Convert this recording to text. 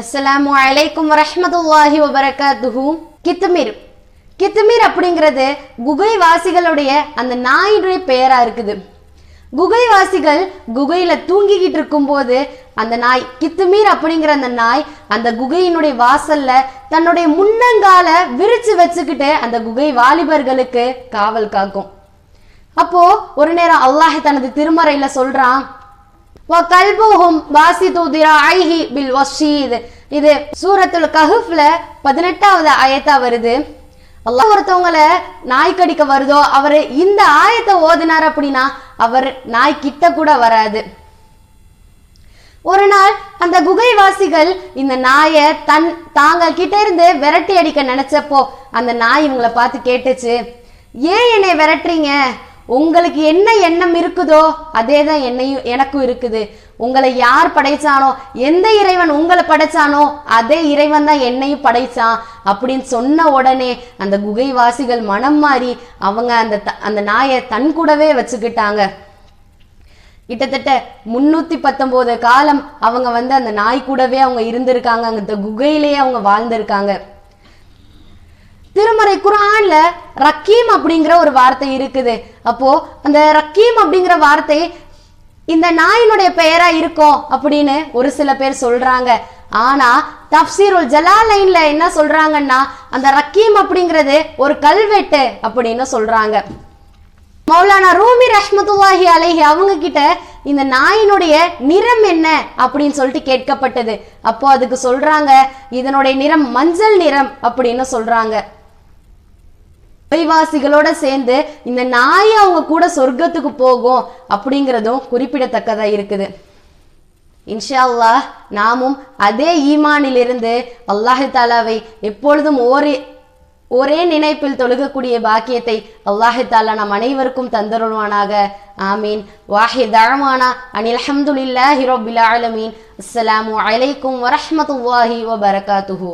அஸ்லாம் அலைக்கும் வரஹ்மத்துல்லாஹி வபரகாத்துஹு. கித்துமீர். கித்துமீர் அப்படிங்கிறது குகைவாசிகளுடைய அந்த நாயினுடைய பெயரா இருக்குது. குகைவாசிகள் குகையில தூங்கிக்கிட்டு இருக்கும்போது அந்த நாய் கித்துமீர் அப்படிங்கிற அந்த நாய் அந்த குகையினுடைய வாசல்ல தன்னுடைய முன்னங்கால விரிச்சு வச்சுக்கிட்டு அந்த குகை வாலிபர்களுக்கு காவல் காக்கும். அப்போ ஒரு நேரம் அல்லாஹ் தனது திருமறையில சொல்றான் கல்புஹும் வாசிது திராய்ஹி பில் வஷீத் இது சூரத்துல் கஹுஃப்ல பதினெட்டாவது ஆயத்தா வருது. அல்லாஹ் ஒருத்தவங்கள நாய் கடிக்க வருதோ அவர் இந்த ஆயத்தை ஓதினார் அப்படின்னா அவர் நாய் கிட்ட கூட வராது. ஒரு நாள் அந்த குகைவாசிகள் இந்த நாயை தன் தாங்க கிட்ட இருந்து விரட்டி அடிக்க நினைச்சப்போ அந்த நாய் இவங்களை பார்த்து கேட்டுச்சு ஏன் என்னை விரட்டுறீங்க? உங்களுக்கு என்ன எண்ணம் இருக்குதோ அதே தான் என்னையும் எனக்கும் இருக்குது. உங்களை யார் படைச்சானோ எந்த இறைவன் உங்களை படைச்சானோ அதே இறைவன் தான் என்னையும் படைச்சான் அப்படின்னு சொன்ன உடனே அந்த குகைவாசிகள் மனம் மாறி அவங்க அந்த த- அந்த நாயை தன் கூடவே வச்சுக்கிட்டாங்க. கிட்டத்தட்ட முன்னூத்தி பத்தொன்பது காலம் அவங்க வந்து அந்த நாய் கூடவே அவங்க இருந்திருக்காங்க. அந்த குகையிலேயே அவங்க வாழ்ந்திருக்காங்க. திருமறை குர்ஆன்ல ரக்கீம் அப்படிங்கிற ஒரு வார்த்தை இருக்குது. அப்போ அந்த ரக்கீம் அப்படிங்கிற வார்த்தை இந்த நாயினுடைய பெயரா இருக்கும் அப்படின்னு ஒரு சில பேர் சொல்றாங்க. ஆனா தப்சீருல் ஜலாலைன்ல என்ன சொல்றாங்கன்னா அந்த ரக்கீம் அப்படிங்கிறது ஒரு கல்வெட்டு அப்படின்னு சொல்றாங்க. மௌலானா ரூமி ரஹ்மத்துல்லாஹி அலைஹி அவங்க கிட்ட இந்த நாயினுடைய நிறம் என்ன அப்படின்னு சொல்லிட்டு கேட்கப்பட்டது. அப்போ அதுக்கு சொல்றாங்க இதனுடைய நிறம் மஞ்சள் நிறம் அப்படின்னு சொல்றாங்க. பொய்வாசிகளோட சேர்ந்து இந்த நாய் அவங்க கூட சொர்க்கத்துக்கு போகும் அப்படிங்கிறதும் குறிப்பிடத்தக்கதா இருக்குது. இன்ஷா அல்லாஹ் நாமும் அதே ஈமானிலிருந்து அல்லாஹு தாலாவை எப்பொழுதும் ஒரே ஒரே நினைப்பில் தொழுகக்கூடிய பாக்கியத்தை அல்லாஹு தாலா நம் அனைவருக்கும் தந்தருள்வானாக. ஆமீன். வாஹி தழமானா அனில் அஹமதுல்லாஹி ரபில் ஆலமீன். அஸ்ஸலாமு அலைக்கும் வரஹ்மத்துல்லாஹி வபரகாத்துஹு.